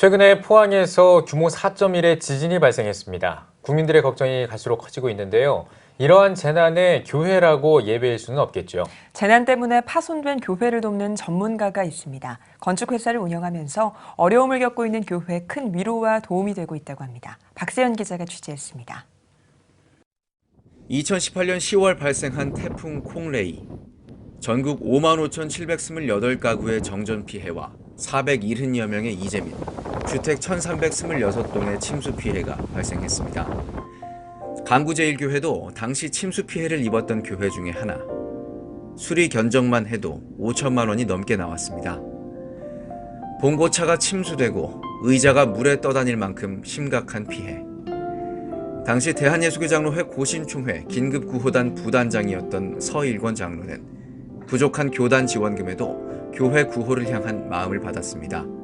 최근에 포항에서 규모 4.1의 지진이 발생했습니다. 국민들의 걱정이 갈수록 커지고 있는데요. 이러한 재난에 교회라고 예배일 수는 없겠죠. 재난 때문에 파손된 교회를 돕는 전문가가 있습니다. 건축회사를 운영하면서 어려움을 겪고 있는 교회에 큰 위로와 도움이 되고 있다고 합니다. 박세현 기자가 취재했습니다. 2018년 10월 발생한 태풍 콩레이. 전국 55,728가구의 정전 피해와 470여 명의 이재 및 주택 1,326동의 침수 피해가 발생했습니다. 강구제일교회도 당시 침수 피해를 입었던 교회 중에 하나. 수리 견적만 해도 5천만 원이 넘게 나왔습니다. 봉고차가 침수되고 의자가 물에 떠다닐 만큼 심각한 피해. 당시 대한예수교장로회 고신총회 긴급구호단 부단장이었던 서일권 장로는 부족한 교단 지원금에도 교회 구호를 향한 마음을 받았습니다.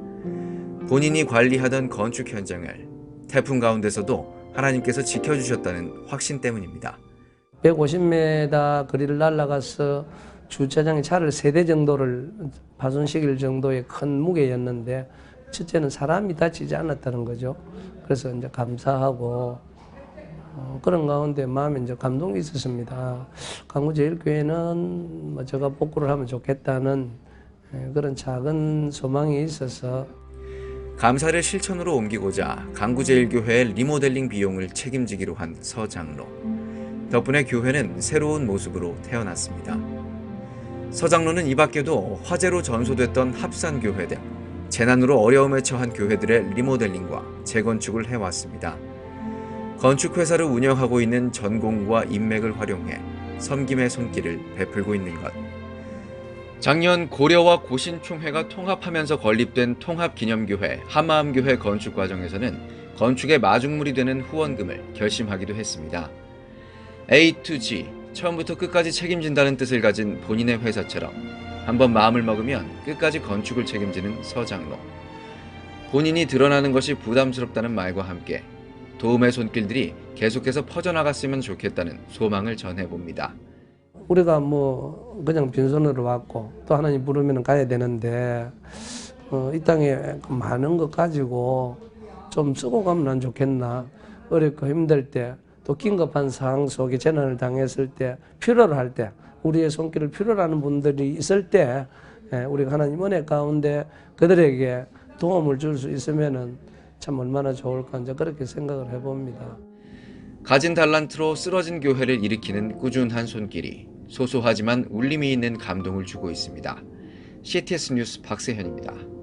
본인이 관리하던 건축 현장을 태풍 가운데서도 하나님께서 지켜주셨다는 확신 때문입니다. 150m 거리를 날아가서 주차장에 차를 세 대 정도를 파손시킬 정도의 큰 무게였는데 첫째는 사람이 다치지 않았다는 거죠. 그래서 이제 감사하고 어, 그런 가운데 마음에 이제 감동이 있었습니다. 강구제일교회는 뭐 제가 복구를 하면 좋겠다는 예, 그런 작은 소망이 있어서 감사를 실천으로 옮기고자 강구제일교회의 리모델링 비용을 책임지기로 한 서 장로. 덕분에 교회는 새로운 모습으로 태어났습니다. 서 장로는 이 밖에도 화재로 전소됐던 합산교회 등 재난으로 어려움에 처한 교회들의 리모델링과 재건축을 해왔습니다. 건축회사를 운영하고 있는 전공과 인맥을 활용해 섬김의 손길을 베풀고 있는 것. 작년 고려와 고신총회가 통합하면서 건립된 통합기념교회 한마음교회 건축 과정에서는 건축의 마중물이 되는 후원금을 결심하기도 했습니다. A to G, 처음부터 끝까지 책임진다는 뜻을 가진 본인의 회사처럼 한번 마음을 먹으면 끝까지 건축을 책임지는 서장로. 본인이 드러나는 것이 부담스럽다는 말과 함께 도움의 손길들이 계속해서 퍼져나갔으면 좋겠다는 소망을 전해봅니다. 우리가 뭐 그냥 빈손으로 왔고 또 하나님 부르면 가야 되는데 어, 이 땅에 많은 것 가지고 좀 쓰고 가면 안 좋겠나 어렵고 힘들 때 또 긴급한 상황 속에 재난을 당했을 때 필요로 할 때 우리의 손길을 필요로 하는 분들이 있을 때 예, 우리가 하나님 은혜 가운데 그들에게 도움을 줄 수 있으면은 참 얼마나 좋을까 이제 그렇게 생각을 해봅니다. 가진 달란트로 쓰러진 교회를 일으키는 꾸준한 손길이 소소하지만 울림이 있는 감동을 주고 있습니다. CTS 뉴스 박세현입니다.